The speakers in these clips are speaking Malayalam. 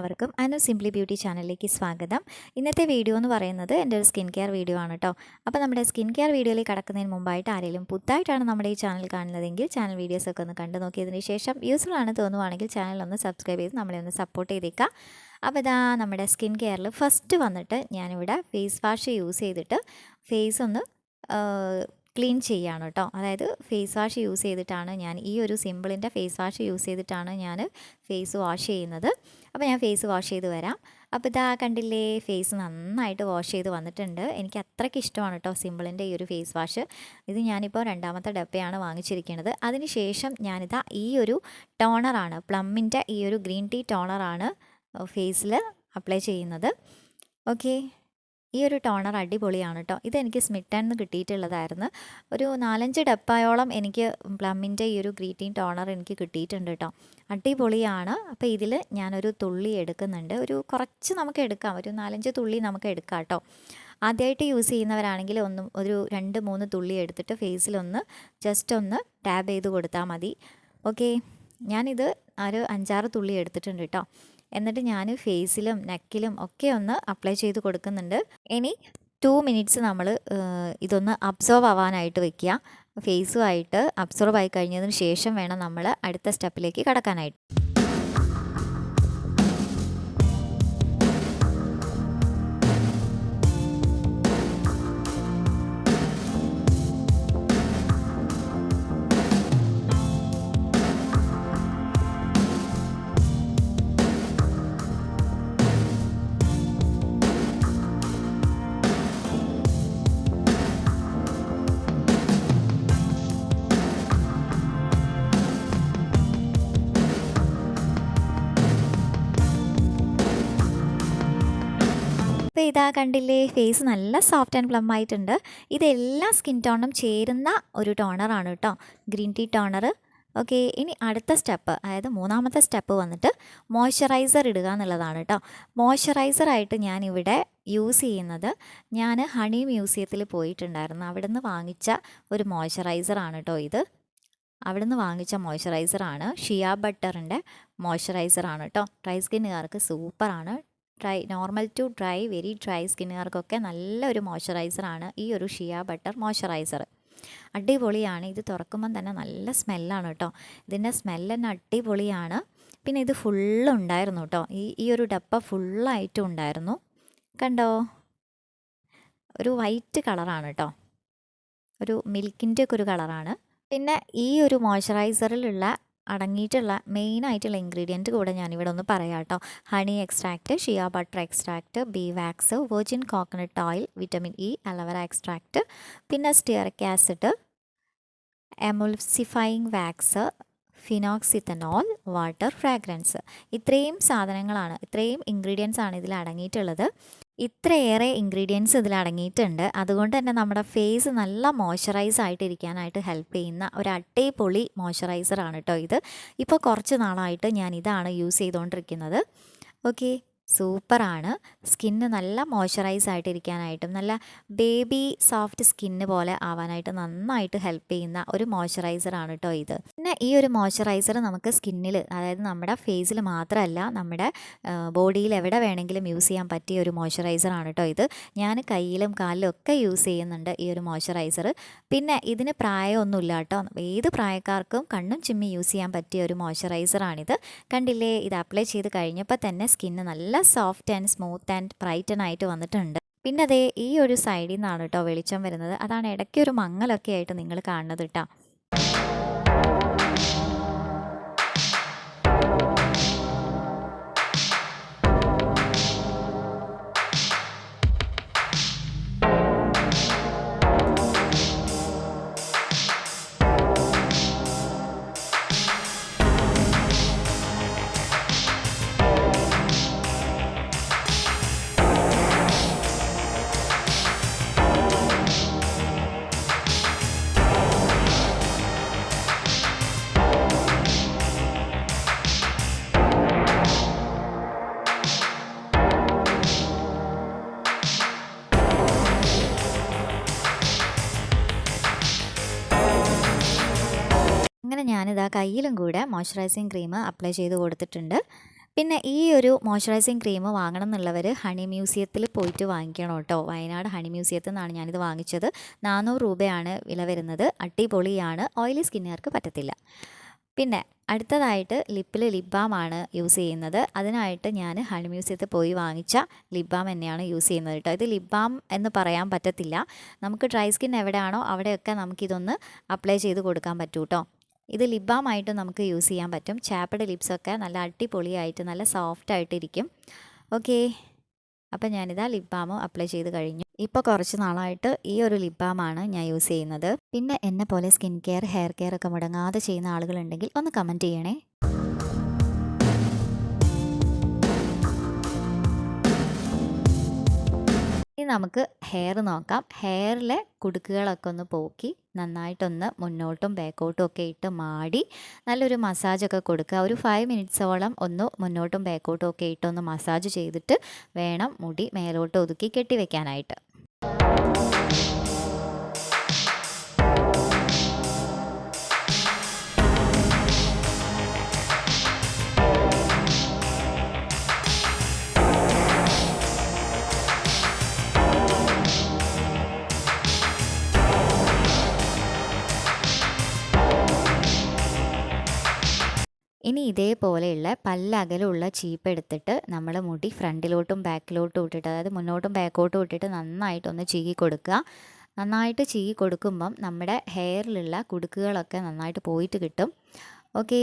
എല്ലാവർക്കും അനു സിംപ്ലി ബ്യൂട്ടി ചാനലിലേക്ക് സ്വാഗതം. ഇന്നത്തെ വീഡിയോ എന്ന് പറയുന്നത് എന്റെ ഒരു സ്കിൻ കെയർ വീഡിയോ ആണ് കേട്ടോ അപ്പോൾ നമ്മുടെ സ്കിൻ കെയർ വീഡിയോയിലേക്ക് കടക്കുന്നതിന് മുമ്പായിട്ട് ആരെങ്കിലും പുതുതായിട്ടാണ് നമ്മുടെ ഈ ചാനൽ കാണുന്നതെങ്കിൽ ചാനൽ വീഡിയോസൊക്കെ ഒന്ന് കണ്ടു നോക്കിയതിന് ശേഷം യൂസ്ഫുൾ ആണ് തോന്നുവാണെങ്കിൽ ചാനൽ ഒന്ന് സബ്സ്ക്രൈബ് ചെയ്ത് നമ്മളെ ഒന്ന് സപ്പോർട്ട് ചെയ്തേക്കാം. അപ്പോൾ ഇതാ നമ്മുടെ സ്കിൻ കെയറിൽ ഫസ്റ്റ് വന്നിട്ട് ഞാനിവിടെ ഫേസ് വാഷ് യൂസ് ചെയ്തിട്ട് ഫേസ് ഒന്ന് ക്ലീൻ ചെയ്യാണ് കേട്ടോ. അതായത് ഫേസ് വാഷ് യൂസ് ചെയ്തിട്ടാണ് ഞാൻ ഈ ഒരു സിമ്പിളിന്റെ ഫേസ് വാഷ് യൂസ് ചെയ്തിട്ടാണ് ഞാൻ ഫേസ് വാഷ് ചെയ്യുന്നത്. അപ്പോൾ ഞാൻ ഫേസ് വാഷ് ചെയ്ത് വരാം. അപ്പോൾ ഇതാ കണ്ടില്ലേ ഫേസ് നന്നായിട്ട് വാഷ് ചെയ്ത് വന്നിട്ടുണ്ട്. എനിക്ക് അത്രയ്ക്ക് ഇഷ്ടമാണ് കേട്ടോ സിമ്പിളിന്റെ ഈ ഒരു ഫേസ് വാഷ്. ഇത് ഞാനിപ്പോൾ രണ്ടാമത്തെ ഡപ്പയാണ് വാങ്ങിച്ചിരിക്കുന്നത്. അതിനുശേഷം ഞാനിതാ ഈ ഒരു ടോണറാണ് പ്ലമ്മിന്റെ ഈ ഒരു ഗ്രീൻ ടീ ടോണറാണ് ഫേസിൽ അപ്ലൈ ചെയ്യുന്നത്. ഓക്കെ. ഈ ഒരു ടോണർ അടിപൊളിയാണ് കേട്ടോ ഇതെനിക്ക് സ്മിട്ടൻ നിന്ന് കിട്ടിയിട്ടുള്ളതായിരുന്നു. ഒരു നാലഞ്ച് ഡപ്പായോളം എനിക്ക് പ്ലമ്മിന്റെ ഈ ഒരു ഗ്രീറ്റിംഗ് ടോണർ എനിക്ക് കിട്ടിയിട്ടുണ്ട് കേട്ടോ അടിപൊളിയാണ്. അപ്പോൾ ഇതിൽ ഞാനൊരു തുള്ളി എടുക്കുന്നുണ്ട്. ഒരു കുറച്ച് നമുക്ക് എടുക്കാം. ഒരു നാലഞ്ച് തുള്ളി നമുക്ക് എടുക്കാം കേട്ടോ ആദ്യമായിട്ട് യൂസ് ചെയ്യുന്നവരാണെങ്കിൽ ഒന്ന് ഒരു രണ്ട് മൂന്ന് തുള്ളി എടുത്തിട്ട് ഫേസിലൊന്ന് ജസ്റ്റ് ഒന്ന് ടാബ് ചെയ്ത് കൊടുത്താൽ മതി. ഓക്കെ? ഞാനിത് ഒരു അഞ്ചാറ് തുള്ളി എടുത്തിട്ടുണ്ട് കേട്ടോ എന്നിട്ട് ഞാൻ ഫേസിലും നെക്കിലും ഒക്കെ ഒന്ന് അപ്ലൈ ചെയ്ത് കൊടുക്കുന്നുണ്ട്. ഇനി ടു മിനിറ്റ്സ് നമ്മൾ ഇതൊന്ന് അബ്സോർവ് ആവാനായിട്ട് വെക്കുക ഫേസുമായിട്ട് അബ്സോർവ് ആയി കഴിഞ്ഞതിന് ശേഷം വേണം നമ്മൾ അടുത്ത സ്റ്റെപ്പിലേക്ക് കടക്കാനായിട്ട്. ഇതാ കണ്ടില്ലേ? ഫേസ് നല്ല സോഫ്റ്റ് ആൻഡ് പ്ലം ആയിട്ടുണ്ട്. ഇതെല്ലാ സ്കിൻ ടോണും ചേരുന്ന ഒരു ടോണറാണ് കേട്ടോ. ഗ്രീൻ ടീ ടോണർ ഓക്കെ ഇനി അടുത്ത സ്റ്റെപ്പ് അതായത് മൂന്നാമത്തെ സ്റ്റെപ്പ് വന്നിട്ട് മോയ്സ്ചറൈസർ ഇടുക എന്നുള്ളതാണ് കേട്ടോ. മോയ്സ്ചറൈസറായിട്ട് ഞാനിവിടെ യൂസ് ചെയ്യുന്നത് ഞാൻ ഹണി മ്യൂസിയത്തിൽ പോയിട്ടുണ്ടായിരുന്നു. അവിടെ നിന്ന് വാങ്ങിച്ച ഒരു മോയ്സ്ചറൈസറാണ് കേട്ടോ ഇത്. അവിടെ നിന്ന് വാങ്ങിച്ച മോയ്സ്ചറൈസറാണ് ഷിയ ബട്ടറിന്റെ മോയ്സ്ചറൈസറാണ് കേട്ടോ. ഡ്രൈ സ്കിന്നുകാർക്ക് സൂപ്പറാണ് dry normal to dry very dry സ്കിന്നുകാർക്കൊക്കെ നല്ലൊരു മോയ്സ്ചറൈസറാണ് ഈ ഒരു ഷിയ ബട്ടർ മോയ്സ്ചറൈസർ. അടിപൊളിയാണ്. ഇത് തുറക്കുമ്പം തന്നെ നല്ല സ്മെല്ലാണ് കേട്ടോ. ഇതിന്റെ സ്മെല്ല് തന്നെ അടിപൊളിയാണ്. പിന്നെ ഇത് ഫുള്ള് ഉണ്ടായിരുന്നു കേട്ടോ. ഈ ഈ ഒരു ഡപ്പ ഫുള്ളായിട്ടും ഉണ്ടായിരുന്നു. കണ്ടോ? ഒരു വൈറ്റ് കളറാണ് കേട്ടോ. ഒരു മിൽക്കിന്റെ ഒക്കെ ഒരു കളറാണ്. പിന്നെ ഈ ഒരു മോയ്സ്ചറൈസറിലുള്ള അടങ്ങിയിട്ടുള്ള മെയിൻ ആയിട്ടുള്ള ഇൻഗ്രീഡിയന്റ് കൂടെ ഞാനിവിടെ ഒന്ന് പറയാം കേട്ടോ. Honey extract shea butter extract bee wax virgin coconut oil vitamin E aloe vera extract പിന്നെ stearic acid emulsifying wax phenoxyethanol water fragrance ഇത്രയും സാധനങ്ങളാണ് ഇത്രയും ഇൻഗ്രീഡിയൻസ് ആണ് ഇതിൽ അടങ്ങിയിട്ടുള്ളത്. ഇത്രയേറെ ഇൻഗ്രീഡിയൻസ് ഇതിൽ അടങ്ങിയിട്ടുണ്ട്. അതുകൊണ്ട് തന്നെ നമ്മുടെ ഫേസ് നല്ല മോയ്സ്ചറൈസ് ആയിട്ടിരിക്കാനായിട്ട് ഹെൽപ്പ് ചെയ്യുന്ന ഒരു അട്ടേപൊളി മോയ്സ്ചറൈസർ ആണ് കേട്ടോ ഇത്. ഇപ്പോൾ കുറച്ച് നാളായിട്ട് ഞാൻ ഇതാണ് യൂസ് ചെയ്തുകൊണ്ടിരിക്കുന്നത് ഓക്കെ സൂപ്പറാണ്. സ്കിന്ന് നല്ല മോയ്സ്ചറൈസ് ആയിട്ടിരിക്കാനായിട്ടും നല്ല ബേബി സോഫ്റ്റ് സ്കിന്ന് പോലെ ആവാനായിട്ട് നന്നായിട്ട് ഹെൽപ്പ് ചെയ്യുന്ന ഒരു മോയ്സ്ചറൈസറാണ് കേട്ടോ ഇത്. പിന്നെ ഈ ഒരു മോയ്സ്ചറൈസർ നമുക്ക് സ്കിന്നിൽ അതായത് നമ്മുടെ ഫേസിൽ മാത്രമല്ല നമ്മുടെ ബോഡിയിൽ എവിടെ വേണമെങ്കിലും യൂസ് ചെയ്യാൻ പറ്റിയ ഒരു മോയ്സ്ചറൈസറാണ് കേട്ടോ ഇത്. ഞാൻ കയ്യിലും കാലിലും ഒക്കെ യൂസ് ചെയ്യുന്നുണ്ട് ഈ ഒരു മോയ്സ്ചറൈസർ. പിന്നെ ഇതിന് പ്രായമൊന്നുമില്ല കേട്ടോ ഏത് പ്രായക്കാർക്കും കണ്ണും ചിമ്മി യൂസ് ചെയ്യാൻ പറ്റിയ ഒരു മോയ്സ്ചറൈസറാണിത്. കണ്ടില്ലേ ഇത് അപ്ലൈ ചെയ്ത് കഴിഞ്ഞപ്പോൾ തന്നെ സ്കിന്ന് നല്ല soft and smooth and brighten ആയിട്ട് വന്നിട്ടുണ്ട്. പിന്നെ അതേ ഈ ഒരു സൈഡിൽ നിന്നാണ് കേട്ടോ വെളിച്ചം വരുന്നത്. അതാണ് ഇടയ്ക്ക് ഒരു മങ്ങലൊക്കെ ആയിട്ട് നിങ്ങൾ കാണുന്നത് കേട്ടോ ഞാനിതാ കയ്യിലും കൂടെ മോയ്സ്ചറൈസിങ് ക്രീം അപ്ലൈ ചെയ്ത് കൊടുത്തിട്ടുണ്ട്. പിന്നെ ഈ ഒരു മോയ്സ്ചറൈസിങ് ക്രീം വാങ്ങണം എന്നുള്ളവർ ഹണി മ്യൂസിയത്തിൽ പോയിട്ട് വാങ്ങിക്കണം കേട്ടോ. വയനാട് ഹണി മ്യൂസിയത്തിൽ നിന്നാണ് ഞാനിത് വാങ്ങിച്ചത്. നാനൂറ് രൂപയാണ് വില വരുന്നത്. അട്ടിപൊളിയാണ് ഓയിലി സ്കിന്നുകാർക്ക് പറ്റത്തില്ല. പിന്നെ അടുത്തതായിട്ട് ലിപ്പിൽ ലിപ് ബാം ആണ് യൂസ് ചെയ്യുന്നത്. അതിനായിട്ട് ഞാൻ ഹണി മ്യൂസിയത്തിൽ പോയി വാങ്ങിച്ച ലിപ് ബാം തന്നെയാണ് യൂസ് ചെയ്യുന്നത് കേട്ടോ. ഇത് ലിപ് ബാം എന്ന് പറയാൻ പറ്റത്തില്ല. നമുക്ക് ഡ്രൈ സ്കിൻ എവിടെയാണോ അവിടെയൊക്കെ നമുക്കിതൊന്ന് അപ്ലൈ ചെയ്ത് കൊടുക്കാൻ പറ്റൂ കേട്ടോ. ഇത് ലിപ് ആയിട്ട് നമുക്ക് യൂസ് ചെയ്യാൻ പറ്റും. ചാപ്പഡ് ലിപ്സൊക്കെ നല്ല അടിപൊളിയായിട്ട് നല്ല സോഫ്റ്റ് ആയിട്ടിരിക്കും. ഓക്കെ അപ്പം ഞാനിതാ ലിപ് ബാം അപ്ലൈ ചെയ്ത് കഴിഞ്ഞു. ഇപ്പോൾ കുറച്ച് നാളായിട്ട് ഈ ഒരു ലിപ് ബാമാണ് ഞാൻ യൂസ് ചെയ്യുന്നത്. പിന്നെ എന്നെ പോലെ സ്കിൻ കെയർ ഹെയർ കെയർ ഒക്കെ മുടങ്ങാതെ ചെയ്യുന്ന ആളുകളുണ്ടെങ്കിൽ ഒന്ന് കമന്റ് ചെയ്യണേ. ഇനി നമുക്ക് ഹെയർ നോക്കാം. ഹെയറിലെ കുടുക്കുകളൊക്കെ ഒന്ന് പോക്കി. നന്നായിട്ടൊന്ന് മുന്നോട്ടും ബാക്കോട്ടും ഒക്കെ ഇട്ട് മാടി നല്ലൊരു മസാജൊക്കെ കൊടുക്കുക. ഒരു ഫൈവ് മിനിറ്റ്സോളം ഒന്ന് മുന്നോട്ടും ബാക്കോട്ടും ഒക്കെ ഇട്ടൊന്ന് മസാജ് ചെയ്തിട്ട് വേണം മുടി മേലോട്ട് ഒതുക്കി കെട്ടി ഇനി ഇതേപോലെയുള്ള പല്ലകലുള്ള ചീപ്പ് എടുത്തിട്ട് നമ്മൾ മുടി ഫ്രണ്ടിലോട്ടും ബാക്കിലോട്ടും ഇട്ടിട്ട് അതായത് മുന്നോട്ടും ബാക്കോട്ടും ഇട്ടിട്ട് നന്നായിട്ടൊന്ന് ചീകി കൊടുക്കുക. നന്നായിട്ട് ചീകി കൊടുക്കുമ്പം നമ്മുടെ ഹെയറിലുള്ള കുടുക്കുകളൊക്കെ നന്നായിട്ട് പോയിട്ട് കിട്ടും. ഓക്കെ?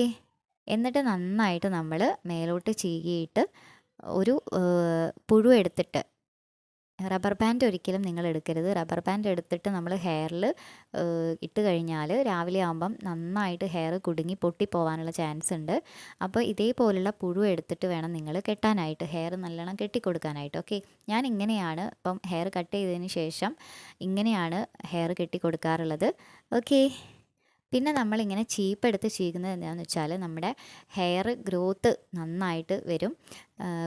എന്നിട്ട് നന്നായിട്ട് നമ്മൾ മേലോട്ട് ചീകിയിട്ട് ഒരു പുഴു എടുത്തിട്ട് റബ്ബർ ബാൻഡ് ഒരിക്കലും നിങ്ങൾ എടുക്കരുത്. റബ്ബർ ബാൻഡ് എടുത്തിട്ട് നമ്മൾ ഹെയറിൽ ഇട്ട് കഴിഞ്ഞാൽ രാവിലെ ആകുമ്പം നന്നായിട്ട് ഹെയർ കുടുങ്ങി പൊട്ടിപ്പോവാനുള്ള ചാൻസ് ഉണ്ട്. അപ്പോൾ ഇതേപോലുള്ള പുഴു എടുത്തിട്ട് വേണം നിങ്ങൾ കെട്ടാനായിട്ട് ഹെയർ നല്ലോണം കെട്ടിക്കൊടുക്കാനായിട്ട്. ഓക്കെ? ഞാൻ ഇങ്ങനെയാണ് ഇപ്പം ഹെയർ കട്ട് ചെയ്തതിന് ശേഷം ഇങ്ങനെയാണ് ഹെയർ കെട്ടിക്കൊടുക്കാറുള്ളത്. ഓക്കെ? പിന്നെ നമ്മളിങ്ങനെ ചീപ്പെടുത്ത് ചീകുന്നത് എന്താണെന്ന് വെച്ചാൽ നമ്മുടെ ഹെയർ ഗ്രോത്ത് നന്നായിട്ട് വരും.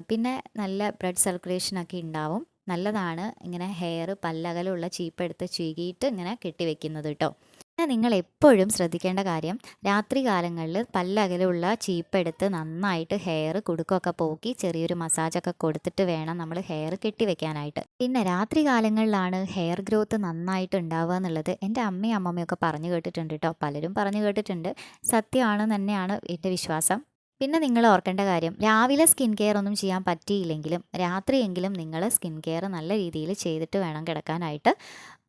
പിന്നെ നല്ല ബ്ലഡ് സർക്കുലേഷനൊക്കെ ഉണ്ടാവും. നല്ലതാണ്. ഇങ്ങനെ ഹെയർ പല്ലകലുള്ള ചീപ്പെടുത്ത് ചീകിയിട്ട് ഇങ്ങനെ കെട്ടിവെക്കുന്നത് കേട്ടോ പിന്നെ നിങ്ങൾ എപ്പോഴും ശ്രദ്ധിക്കേണ്ട കാര്യം രാത്രി കാലങ്ങളിൽ പല്ലകലുള്ള ചീപ്പെടുത്ത് നന്നായിട്ട് ഹെയർ കുടുക്കൊക്കെ പോക്കി ചെറിയൊരു മസാജൊക്കെ കൊടുത്തിട്ട് വേണം നമ്മൾ ഹെയർ കെട്ടിവെക്കാനായിട്ട് പിന്നെ രാത്രി കാലങ്ങളിലാണ് ഹെയർ ഗ്രോത്ത് നന്നായിട്ട് ഉണ്ടാവുക എന്നുള്ളത് എന്റെ അമ്മയും അമ്മമ്മയൊക്കെ പറഞ്ഞു കേട്ടിട്ടുണ്ട് കേട്ടോ പലരും പറഞ്ഞു കേട്ടിട്ടുണ്ട്. സത്യമാണ് തന്നെയാണ് എന്റെ വിശ്വാസം. പിന്നെ നിങ്ങൾ ഓർക്കേണ്ട കാര്യം രാവിലെ സ്കിൻ കെയർ ഒന്നും ചെയ്യാൻ പറ്റിയില്ലെങ്കിലും രാത്രിയെങ്കിലും നിങ്ങൾ സ്കിൻ കെയർ നല്ല രീതിയിൽ ചെയ്തിട്ട് വേണം കിടക്കാനായിട്ട്.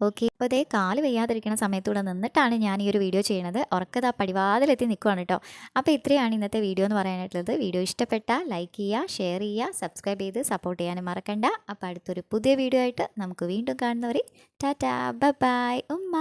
ഓക്കെ അപ്പോൾ ഇതേ കാൽ വയ്യാതിരിക്കുന്ന സമയത്തൂടെ നിന്നിട്ടാണ് ഞാൻ ഈ ഒരു വീഡിയോ ചെയ്യുന്നത് ഉറക്കത് ആ പടിവാതിലെത്തി നിൽക്കുവാണ് കേട്ടോ. അപ്പോൾ ഇത്രയാണ് ഇന്നത്തെ വീഡിയോ എന്ന് പറയാനായിട്ടുള്ളത്. വീഡിയോ ഇഷ്ടപ്പെട്ട ലൈക്ക് ചെയ്യുക ഷെയർ ചെയ്യുക സബ്സ്ക്രൈബ് ചെയ്ത് സപ്പോർട്ട് ചെയ്യാനും മറക്കണ്ട. അപ്പോൾ അടുത്തൊരു പുതിയ വീഡിയോ ആയിട്ട് നമുക്ക് വീണ്ടും കാണുന്നവരെ ടാറ്റാ ബൈ ഉമ്മ.